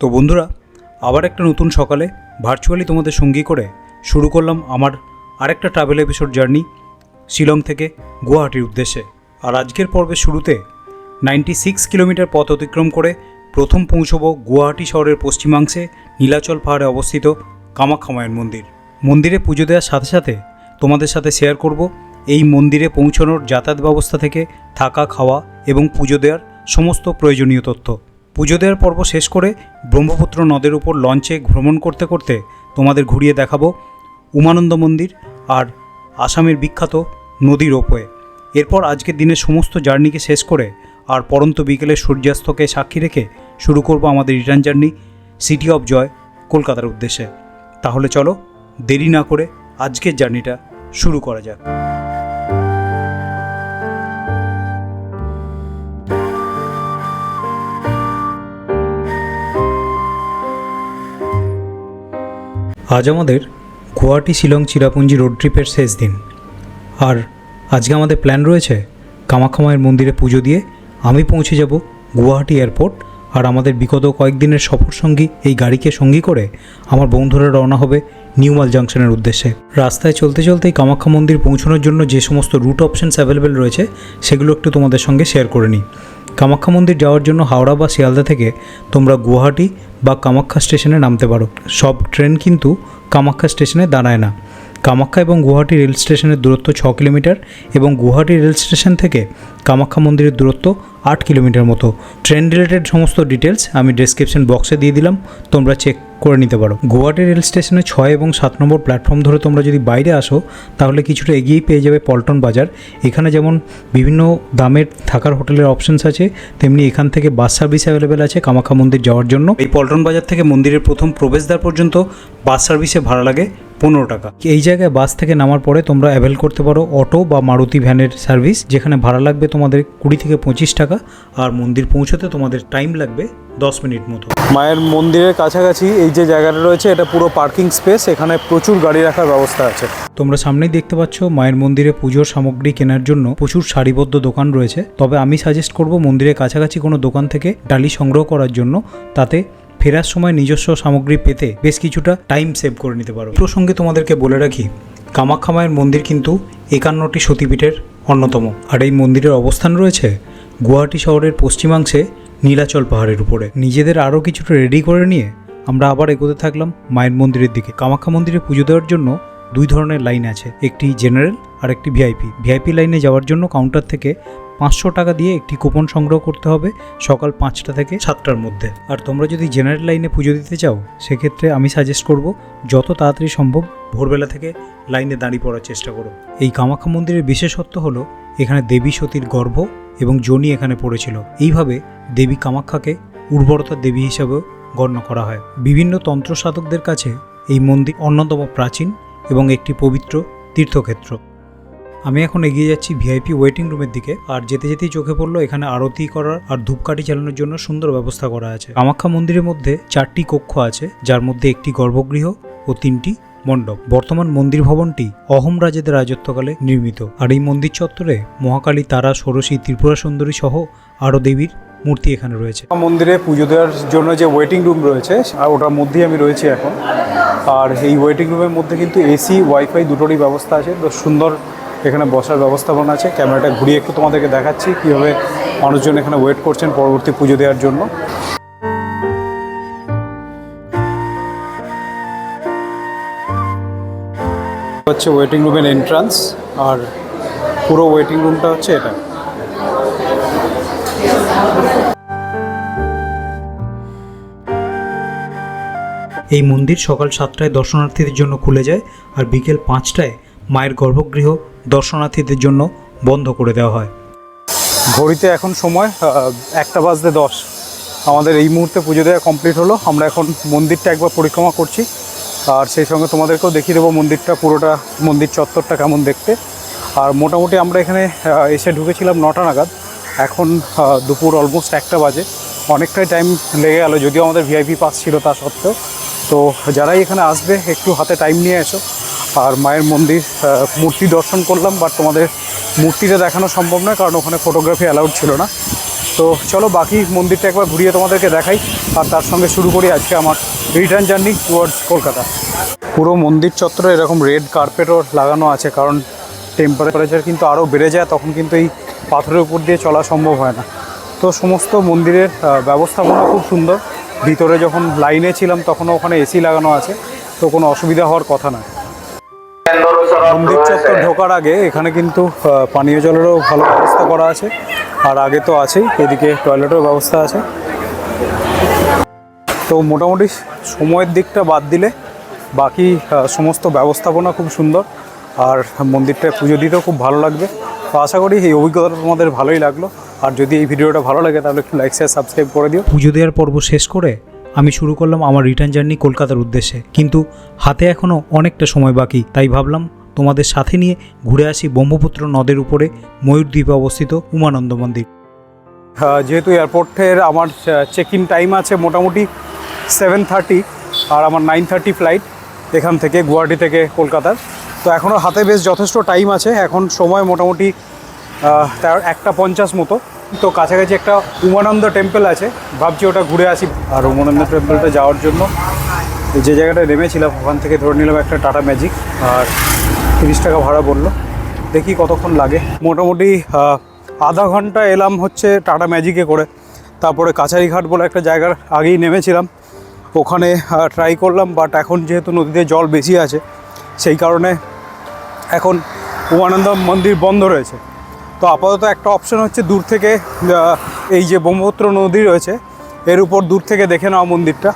তো বন্ধুরা, আবার একটা নতুন সকালে ভার্চুয়ালি তোমাদের সঙ্গী করে শুরু করলাম আমার আরেকটা ট্রাভেল এপিসোড জার্নি শিলং থেকে গুয়াহাটির উদ্দেশ্যে। আর আজকের পর্বের শুরুতে নাইনটি সিক্স কিলোমিটার পথ অতিক্রম করে প্রথম পৌঁছব গুয়াহাটি শহরের পশ্চিমাংশে নীলাচল পাহাড়ে অবস্থিত কামাখ্যা মায়ের মন্দির। মন্দিরে পুজো দেওয়ার সাথে সাথে তোমাদের সাথে শেয়ার করব এই মন্দিরে পৌঁছানোর যাতায়াত ব্যবস্থা থেকে থাকা, খাওয়া এবং পুজো দেওয়ার সমস্ত প্রয়োজনীয় তথ্য। পুজো দেওয়ার পর্ব শেষ করে ব্রহ্মপুত্র নদের উপর লঞ্চে ভ্রমণ করতে করতে তোমাদের ঘুরিয়ে দেখাবো উমানন্দ মন্দির আর আসামের বিখ্যাত নদী রোপওয়ে। এরপর আজকের দিনের সমস্ত জার্নিকে শেষ করে আর পরন্ত বিকেলে সূর্যাস্তকে সাক্ষী রেখে শুরু করব আমাদের return journey city of joy কলকাতার উদ্দেশ্যে। তাহলে চলো দেরি না করে আজকের জার্নিটা শুরু করা যাক। আজ আমাদের গুয়াহাটি শিলং চিরাপুঞ্জি রোড ট্রিপের শেষ দিন। আর আজকে আমাদের প্ল্যান রয়েছে কামাখ্যা মায়ের মন্দিরে পুজো দিয়ে আমি পৌঁছে যাব গুয়াহাটি এয়ারপোর্ট আর আমাদের বিগত কয়েকদিনের সফর সঙ্গী এই গাড়িকে সঙ্গী করে আমার বন্ধুরা রওনা হবে নিউমাল জাংশনের উদ্দেশ্যে। রাস্তায় চলতে চলতেই কামাখ্যা মন্দির পৌঁছানোর জন্য যে সমস্ত রুট অপশানস অ্যাভেলেবেল রয়েছে সেগুলো একটু তোমাদের সঙ্গে শেয়ার করে নিই। কামাখ্যা মন্দির যাওয়ার জন্য হাওড়া বা শিয়ালদা থেকে তোমরা গুয়াহাটি বা কামাখ্যা স্টেশনে নামতে পারো। সব ট্রেন কিন্তু কামাখ্যা স্টেশনে দাঁড়ায় না। কামাখ্যা এবং গুয়াহাটি রেল স্টেশনের দূরত্ব ছ কিলোমিটার এবং গুয়াহাটি রেল স্টেশন থেকে কামাখ্যা মন্দিরের দূরত্ব আট কিলোমিটার মতো। ট্রেন রিলেটেড সমস্ত ডিটেলস আমি ডেসক্রিপশন বক্সে দিয়ে দিলাম, তোমরা চেক করে নিতে পারো। গুয়াহাটি রেল স্টেশনে ছয় এবং সাত নম্বর প্ল্যাটফর্ম ধরে তোমরা যদি বাইরে আসো, তাহলে কিছুটা এগিয়েই পেয়ে যাবে পল্টন বাজার। এখানে যেমন বিভিন্ন দামের থাকার হোটেলের অপশনস আছে, তেমনি এখান থেকে বাস সার্ভিস অ্যাভেলেবেল আছে কামাখ্যা মন্দির যাওয়ার জন্য। এই পল্টন বাজার থেকে মন্দিরের প্রথম প্রবেশদ্বার পর্যন্ত বাস সার্ভিসে ভাড়া লাগে পনেরো টাকা। এই জায়গায় বাস থেকে নামার পরে তোমরা অ্যাভেল করতে পারো অটো বা মারুতি ভ্যানের সার্ভিস যেখানে ভাড়া লাগবে তোমাদের কুড়ি থেকে পঁচিশ টাকা আর মন্দির পৌঁছতে তোমাদের টাইম লাগবে দশ মিনিট মতো। মায়ের মন্দিরের কাছাকাছি এই যে জায়গাটা রয়েছে এটা পুরো পার্কিং স্পেস এখানে প্রচুর গাড়ি রাখার ব্যবস্থা আছে। তোমরা সামনেই দেখতে পাচ্ছ মায়ের মন্দিরে পুজোর সামগ্রী কেনার জন্য প্রচুর সারিবদ্ধ দোকান রয়েছে। তবে আমি সাজেস্ট করব মন্দিরের কাছাকাছি কোনো দোকান থেকে ডালি সংগ্রহ করার জন্য তাতে ফেরার সময় নিজস্ব সামগ্রী পেতে বেশ কিছুটা টাইম সেভ করে নিতে পারো। প্রসঙ্গে তোমাদেরকে বলে রাখি কামাখ্যা মায়ের মন্দির কিন্তু একান্নটি সতীপীঠের অন্যতম। আর এই মন্দিরের অবস্থান রয়েছে গুয়াহাটি শহরের পশ্চিমাংশে নীলাচল পাহাড়ের উপরে। নিজেদের আরও কিছুটা রেডি করে নিয়ে আমরা আবার এগোতে থাকলাম মায়ের মন্দিরের দিকে। কামাখ্যা মন্দিরে পুজো দেওয়ার জন্য দুই ধরনের লাইন আছে, একটি জেনারেল আর একটি ভিআইপি। ভিআইপি লাইনে যাওয়ার জন্য কাউন্টার থেকে পাঁচশো টাকা দিয়ে একটি কুপন সংগ্রহ করতে হবে সকাল পাঁচটা থেকে সাতটার মধ্যে। আর তোমরা যদি জেনারেল লাইনে পুজো দিতে চাও, সেক্ষেত্রে আমি সাজেস্ট করব, যত তাড়াতাড়ি সম্ভব ভোরবেলা থেকে লাইনে দাঁড়িয়ে পড়ার চেষ্টা করো। এই কামাখ্যা মন্দিরের বিশেষত্ব হলো, এখানে দেবী সতীর গর্ভ এবং জনি এখানে পড়েছিল। এইভাবে দেবী কামাখ্যাকে উর্বরতার দেবী হিসাবেও গণ্য করা হয়। বিভিন্ন তন্ত্র সাধকদের কাছে এই মন্দির অন্যতম প্রাচীন এবং একটি পবিত্র তীর্থক্ষেত্র। আমি এখন এগিয়ে যাচ্ছি ভিআইপি ওয়েটিং রুমের দিকে, আর যেতে যেতেই চোখে পড়ল এখানে আরতি করার আর ধূপকাঠি চালানোর জন্য সুন্দর ব্যবস্থা করা আছে। কামাখ্যা মন্দিরের মধ্যে চারটি কক্ষ আছে, যার মধ্যে একটি গর্ভগৃহ ও তিনটি মণ্ডপ। বর্তমান মন্দির ভবনটি অহোম রাজাদের রাজত্বকালে নির্মিত, আর এই মন্দির চত্বরে মহাকালী তারা, ষোড়শী, ত্রিপুরা সুন্দরী সহ আরও দেবীর মূর্তি এখানে রয়েছে। মন্দিরে পুজো দেওয়ার জন্য যে ওয়েটিং রুম রয়েছে ওটার মধ্যেই আমি রয়েছি এখন। আর এই ওয়েটিং রুমের মধ্যে কিন্তু এসি ওয়াইফাই দুটোরই ব্যবস্থা আছে। তো সুন্দর এখানে বসার ব্যবস্থাপনা আছে। ক্যামেরাটা ঘুরিয়ে একটু তোমাদেরকে দেখাচ্ছি কীভাবে মানুষজন এখানে ওয়েট করছেন পরবর্তী পুজো দেওয়ার জন্য। হচ্ছে ওয়েটিং রুমের এন্ট্রান্স আর পুরো ওয়েটিং রুমটা হচ্ছে এটা। এই মন্দির সকাল সাতটায় দর্শনার্থীদের জন্য খুলে যায় আর বিকেল পাঁচটায় মায়ের গর্ভগৃহ দর্শনার্থীদের জন্য বন্ধ করে দেওয়া হয়। ঘড়িতে এখন সময় একটা বাজতে দশ। আমাদের এই মুহূর্তে পুজো দেওয়া কমপ্লিট হলো। আমরা এখন মন্দিরটা একবার পরিক্রমা করছি। আর সেই সঙ্গে তোমাদেরকেও দেখিয়ে দেবো মন্দিরটা, পুরোটা, মন্দির চত্বরটা কেমন দেখতে। আর মোটামুটি আমরা এখানে এসে ঢুকেছিলাম নটা নাগাদ। এখন দুপুর অলমোস্ট একটা বাজে। অনেকটাই টাইম লেগে গেল, যদিও আমাদের ভিআইপি পাস ছিল তা সত্ত্বেও। তো যারাই এখানে আসবে, একটু হাতে টাইম নিয়ে এসো। আর মায়ের মন্দির মূর্তি দর্শন করলাম বাট তোমাদের মূর্তিটা দেখানো সম্ভব নয়, কারণ ওখানে ফটোগ্রাফি অ্যালাউড ছিল না। তো চলো, বাকি মন্দিরটা একবার ঘুরিয়ে তোমাদেরকে দেখাই, আর তার সঙ্গে শুরু করি আজকে আমার রিটার্ন জার্নি টুয়ার্ডস কলকাতা। পুরো মন্দির চত্বরে এরকম রেড কার্পেটও লাগানো আছে, কারণ টেম্পারেচার কিন্তু আরও বেড়ে যায়, তখন কিন্তু এই পাথরের উপর দিয়ে চলা সম্ভব হয় না। তো সমস্ত মন্দিরের ব্যবস্থাপনা খুব সুন্দর। ভিতরে যখন লাইনে ছিলাম, তখনও ওখানে এসি লাগানো আছে, তো কোনো অসুবিধা হওয়ার কথা নয় মন্দির চত্বর ঢোকার আগে এখানে কিন্তু পানীয় জলেরও ভালো ব্যবস্থা করা আছে, আর আগে তো আছেই, এদিকে টয়লেটেরও ব্যবস্থা আছে। তো মোটামুটি সময়ের দিকটা বাদ দিলে, বাকি সমস্ত ব্যবস্থাপনা খুব সুন্দর, আর মন্দিরটায় পুজো দিতেও খুব ভালো লাগবে। তো আশা করি এই অভিজ্ঞতাটা তোমাদের ভালোই লাগল। আর যদি এই ভিডিওটা ভালো লাগে তাহলে একটু লাইক শেয়ার সাবস্ক্রাইব করে দিও। পুজো দেওয়ার পর্ব শেষ করে আমি শুরু করলাম আমার রিটার্ন জার্নি কলকাতার উদ্দেশ্যে। কিন্তু হাতে এখনও অনেকটা সময় বাকি তাই ভাবলাম তোমাদের সাথে নিয়ে ঘুরে আসি ব্রহ্মপুত্র নদের উপরে ময়ূরদ্বীপে অবস্থিত উমানন্দ মন্দির। যেহেতু এয়ারপোর্টের আমার চেক ইন টাইম আছে মোটামুটি সেভেন থার্টি আর আমার নাইন থার্টি ফ্লাইট এখান থেকে গুয়াহাটি থেকে কলকাতার। তো এখনও হাতে বেশ যথেষ্ট টাইম আছে এখন সময় মোটামুটি তার একটা পঞ্চাশ মতো। তো কাছাকাছি একটা উমানন্দ টেম্পল আছে। ভাবছি ওটা ঘুরে আসি। আর উমানন্দ টেম্পলটা যাওয়ার জন্য যে জায়গাটা নেমেছিলাম, ওখান থেকে ধরে নিলাম একটা টাটা ম্যাজিক আর তিরিশ টাকা ভাড়া বলল। দেখি কতক্ষণ লাগে। মোটামুটি আধা ঘণ্টা এলাম হচ্ছে টাটা ম্যাজিকে করে। তারপরে কাছারিঘাট বলে একটা জায়গার আগেই নেমেছিলাম। ওখানে ট্রাই করলাম বাট এখন যেহেতু নদীতে জল বেশি আছে, সেই কারণে এখন উমানন্দ মন্দির বন্ধ রয়েছে। তো আপাতত একটা অপশন হচ্ছে দূর থেকে এই যে ব্রহ্মপুত্র নদী রয়েছে, এর উপর দূর থেকে দেখে নেওয়া মন্দিরটা।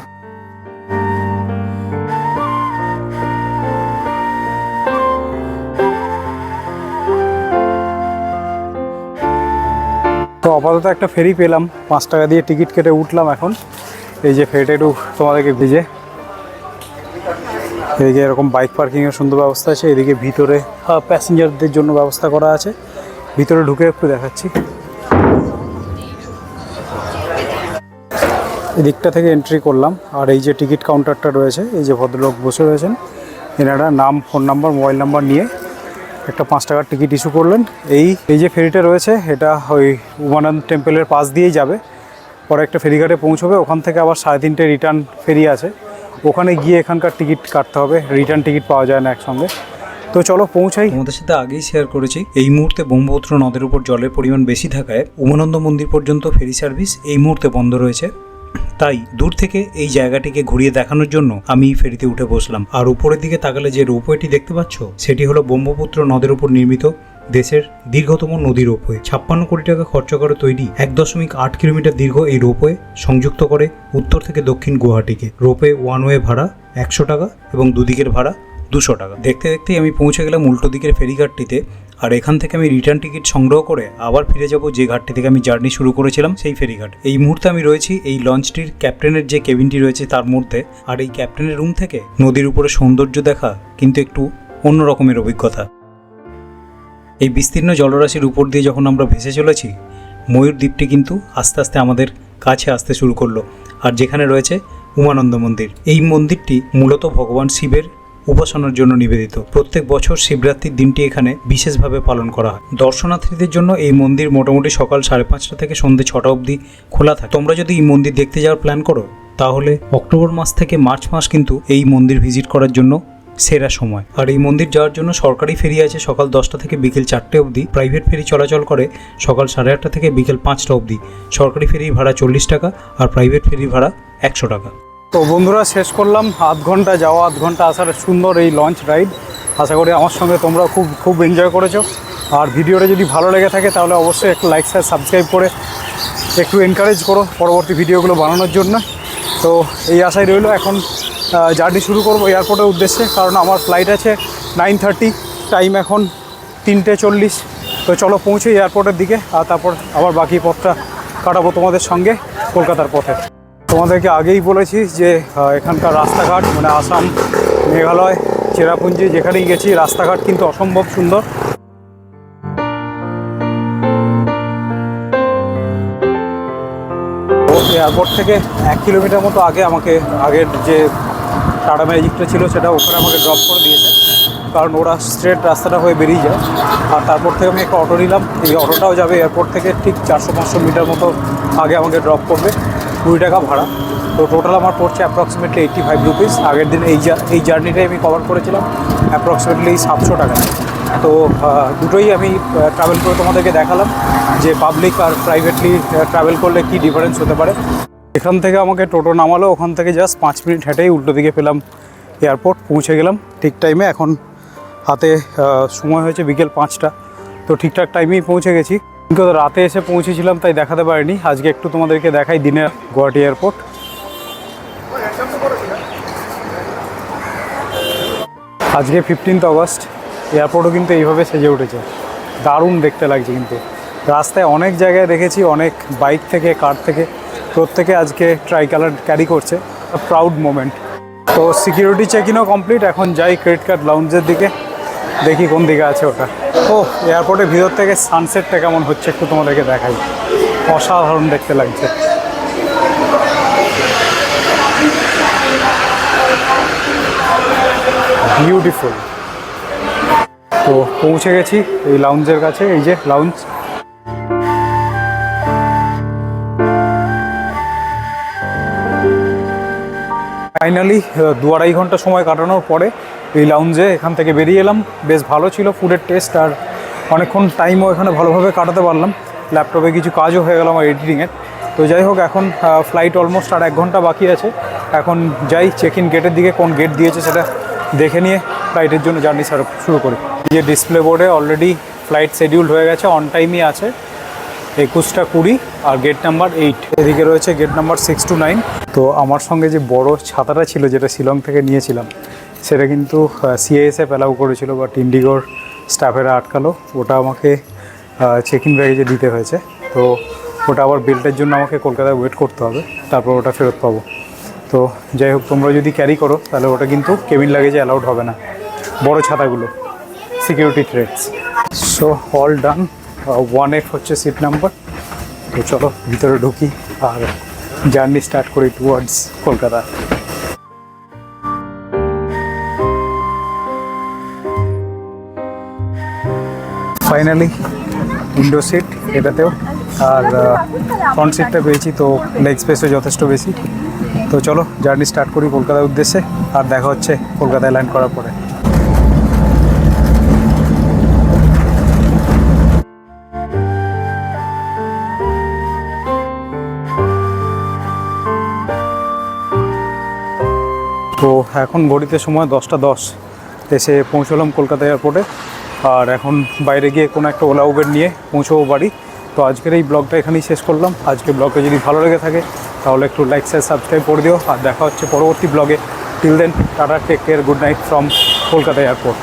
তো আপাতত একটা ফেরি পেলাম, পাঁচ টাকা দিয়ে টিকিট কেটে উঠলাম এখন। এই যে ফেরিটা একটু তোমাদেরকে ভিজে। এদিকে এরকম বাইক পার্কিংয়ের সুন্দর ব্যবস্থা আছে, এদিকে ভিতরে প্যাসেঞ্জারদের জন্য ব্যবস্থা করা আছে। ভিতরে ঢুকে একটু দেখাচ্ছি। এদিকটা থেকে এন্ট্রি করলাম, আর এই যে টিকিট কাউন্টারটা রয়েছে, এই যে ভদ্রলোক বসে রয়েছেন, এনারা নাম ফোন নাম্বার মোবাইল নাম্বার নিয়ে একটা পাঁচ টাকার টিকিট ইস্যু করলেন। এই এই যে ফেরিটা রয়েছে, এটা ওই উমানন্দ টেম্পলের পাশ দিয়েই যাবে। পরে একটা ফেরিঘাটে পৌঁছবে, ওখান থেকে আবার সাড়ে তিনটে রিটার্ন ফেরি আছে। ওখানে গিয়ে এখানকার টিকিট কাটতে হবে রিটার্ন টিকিট পাওয়া যায় না একসঙ্গে। তো চলো পৌঁছাই। তোমাদের সাথে আগেই শেয়ার করেছি, এই মুহূর্তে ব্রহ্মপুত্র নদের উপর জলের পরিমাণ বেশি থাকায় উমানন্দ মন্দির পর্যন্ত ফেরি সার্ভিস এই মুহূর্তে বন্ধ রয়েছে। তাই দূর থেকে এই জায়গাটিকে ঘুরিয়ে দেখানোর জন্য আমি ফেরিতে উঠে বসলাম। আর উপরের দিকে তাকালে যে রোপওয়েটি দেখতে পাচ্ছ, সেটি হলো ব্রহ্মপুত্র নদের উপর নির্মিত দেশের দীর্ঘতম নদী রোপওয়ে। ছাপ্পান্ন কোটি টাকা খরচ করে তৈরি এক দশমিক আট কিলোমিটার দীর্ঘ এই রোপওয়ে সংযুক্ত করে উত্তর থেকে দক্ষিণ গুয়াহাটিকে। রোপওয়ে ওয়ান ওয়ে ভাড়া একশো টাকা এবং দুদিকের ভাড়া দুশো টাকা। দেখতে দেখতেই আমি পৌঁছে গেলাম উল্টো দিকের ফেরিঘাটটিতে, আর এখান থেকে আমি রিটার্ন টিকিট সংগ্রহ করে আবার ফিরে যাব যে ঘাটটি থেকে আমি জার্নি শুরু করেছিলাম, সেই ফেরিঘাট। এই মুহূর্তে আমি রয়েছি এই লঞ্চটির ক্যাপ্টেনের যে কেবিনটি রয়েছে তার মধ্যে, আর এই ক্যাপ্টেনের রুম থেকে নদীর উপরে সৌন্দর্য দেখা কিন্তু একটু অন্য রকমের অভিজ্ঞতা। এই বিস্তীর্ণ জলরাশির উপর দিয়ে যখন আমরা ভেসে চলেছি, ময়ূর দ্বীপটি কিন্তু আস্তে আস্তে আমাদের কাছে আসতে শুরু করল। আর যেখানে রয়েছে উমানন্দ মন্দির। এই মন্দিরটি মূলত ভগবান শিবের উপাসনার জন্য নিবেদিত। প্রত্যেক বছর শিবরাত্রির দিনটি এখানে বিশেষভাবে পালন করা হয়। দর্শনার্থীদের জন্য এই মন্দির মোটামুটি সকাল সাড়ে পাঁচটা থেকে সন্ধ্যে ছটা অবধি খোলা থাকে। তোমরা যদি এই মন্দির দেখতে যাওয়ার প্ল্যান করো, তাহলে অক্টোবর মাস থেকে মার্চ মাস কিন্তু এই মন্দির ভিজিট করার জন্য সেরা সময়। আর এই মন্দির যাওয়ার জন্য সরকারি ফেরি আছে সকাল দশটা থেকে বিকেল চারটে অবধি। প্রাইভেট ফেরি চলাচল করে সকাল সাড়ে আটটা থেকে বিকেল পাঁচটা অবধি। সরকারি ফেরির ভাড়া চল্লিশ টাকা আর প্রাইভেট ফেরির ভাড়া একশো টাকা। তো বন্ধুরা, শেষ করলাম। আধ ঘণ্টা যাওয়া, আধ ঘণ্টা আসার সুন্দর এই লঞ্চ রাইড আশা করি আমার সঙ্গে তোমরা খুব খুব এনজয় করেছ। আর ভিডিওটা যদি ভালো লেগে থাকে, তাহলে অবশ্যই একটু লাইক শেয়ার সাবস্ক্রাইব করে একটু এনকারেজ করো পরবর্তী ভিডিওগুলো বানানোর জন্য। তো এই আশায় রইল। এখন জার্নি শুরু করব এয়ারপোর্টের উদ্দেশ্যে। কারণ আমার ফ্লাইট আছে নাইন থার্টি টাইম এখন তিনটে চল্লিশ। তো চলো পৌঁছে এয়ারপোর্টের দিকে, আর তারপর আবার বাকি পথটা কাটাবো তোমাদের সঙ্গে কলকাতার পথে। তোমাদেরকে আগেই বলেছি যে এখানকার রাস্তাঘাট মানে আসাম, মেঘালয়, চেরাপুঞ্জি, যেখানেই গেছি, রাস্তাঘাট কিন্তু অসম্ভব সুন্দর। এয়ারপোর্ট থেকে এক কিলোমিটার মতো আগে আমাকে, আগের যে টাটা ম্যাজিকটা ছিল, সেটা ওখানে আমাকে ড্রপ করে দিয়েছে। কারণ ওরা স্ট্রেট রাস্তাটা হয়ে বেরিয়ে যায়। আর তারপর থেকে আমি একটা অটো নিলাম। এই অটোটাও যাবে এয়ারপোর্ট থেকে ঠিক চারশো পাঁচশো মিটার মতো আগে আমাকে ড্রপ করবে। কুড়ি টাকা ভাড়া। তো টোটাল আমার পড়ছে অ্যাপ্রক্সিমেটলি এইট্টি ফাইভ রুপিস আগের দিন এই এই জার্নিটাই আমি কভার করেছিলাম অ্যাপ্রক্সিমেটলি সাতশো টাকা। তো দুটোই আমি ট্রাভেল করে তোমাদেরকে দেখালাম যে পাবলিক আর প্রাইভেটলি ট্রাভেল করলে কি ডিফারেন্স হতে পারে। এখান থেকে আমাকে টোটো নামালো, ওখান থেকে জাস্ট পাঁচ মিনিট হেঁটেই উল্টো দিকে পেলাম এয়ারপোর্ট পৌঁছে গেলাম। ঠিক টাইমে এখন হাতে সময় হয়েছে বিকেল পাঁচটা। তো ঠিকঠাক টাইমেই পৌঁছে গেছি। কিন্তু রাতে এসে পৌঁছেছিলাম, তাই দেখাতে পারিনি। আজকে একটু তোমাদেরকে দেখাই দিনের গুয়াহাটি এয়ারপোর্ট। আজকে ফিফটিন্থ আগস্ট, এয়ারপোর্টও কিন্তু এইভাবে সেজে উঠেছে। দারুণ দেখতে লাগছে কিন্তু। রাস্তায় অনেক জায়গায় দেখেছি, অনেক বাইক থেকে, কার থেকে। প্রত্যেকে আজকে ট্রাই কালার ক্যারি করছে। প্রাউড মোমেন্ট তো সিকিউরিটি চেক ইনও কমপ্লিট এখন যাই ক্রেডিট কার্ড লাউঞ্জের দিকে। দেখি কোন দিকে আছে ওটা। ও এয়ারপোর্টের ভিতর থেকে সানসেটটা কেমন হচ্ছে একটু তোমাদেরকে দেখাই। অসাধারণ দেখতে লাগছে। বিউটিফুল তো পৌঁছে গেছি এই লাউঞ্জের কাছে, এই যে লাউঞ্জ ফাইনালি দু আড়াই ঘণ্টা সময় কাটানোর পরে এই লাউঞ্জে এখান থেকে বেরিয়ে এলাম। বেশ ভালো ছিল ফুডের টেস্ট আর অনেকক্ষণ টাইমও এখানে ভালোভাবে কাটাতে পারলাম। ল্যাপটপে কিছু কাজও হয়ে গেল আমার এডিটিংয়ের তো যাই হোক, এখন ফ্লাইট অলমোস্ট আর এক ঘণ্টা বাকি আছে। এখন যাই চেক ইন গেটের দিকে কোন গেট দিয়েছে সেটা দেখে নিয়ে ফ্লাইটের জন্য জার্নি সার, শুরু করি। যে ডিসপ্লে বোর্ডে অলরেডি ফ্লাইট শিডিউল হয়ে গেছে অন টাইমই আছে। একুশটা কুড়ি আর গেট নাম্বার এইট এদিকে রয়েছে gate number six two nine তো আমার সঙ্গে যে বড় ছাতাটা ছিল, যেটা শিলং থেকে নিয়েছিলাম সেটা কিন্তু সিএএসএফ অ্যালাউ করেছিল বাট ইন্ডিগোর স্টাফেরা আটকালো। ওটা আমাকে চেক ইন ব্যাগেজে দিতে হয়েছে। তো ওটা আবার বিলটার জন্য আমাকে কলকাতায় ওয়েট করতে হবে। তারপর ওটা ফেরত পাবো। তো যাই হোক, তোমরা যদি ক্যারি করো, তাহলে ওটা কিন্তু কেবিন লাগেজে অ্যালাউড হবে না। বড় ছাতাগুলো security threats so all done one F হচ্ছে সিট নাম্বার তো চলো, ভিতরে ঢুকি। আর জার্নি স্টার্ট করি towards Kolkata. Finally window seat এটাতেও। আর ফ্রন্ট সিটটা পেয়েছি, তো লেগ স্পেসও যথেষ্ট বেশি। তো চলো জার্নি স্টার্ট করি কলকাতার উদ্দেশ্যে, আর দেখা হচ্ছে কলকাতায় ল্যান্ড করার পরে। তো এখন ঘড়িতে সময় দশটা দশ। এসে পৌঁছলাম কলকাতা এয়ারপোর্টে। আর এখন বাইরে গিয়ে কোনো একটা ওলা উবের নিয়ে পৌঁছবো বাড়ি। তো আজকের এই ব্লগটা এখানেই শেষ করলাম। আজকে ব্লগটা যদি ভালো লেগে থাকে, তাহলে একটু লাইক শেয়ার সাবস্ক্রাইব করে দিও। আর দেখা হচ্ছে পরবর্তী ব্লগে। Till then tata take care good night from Kolkata airport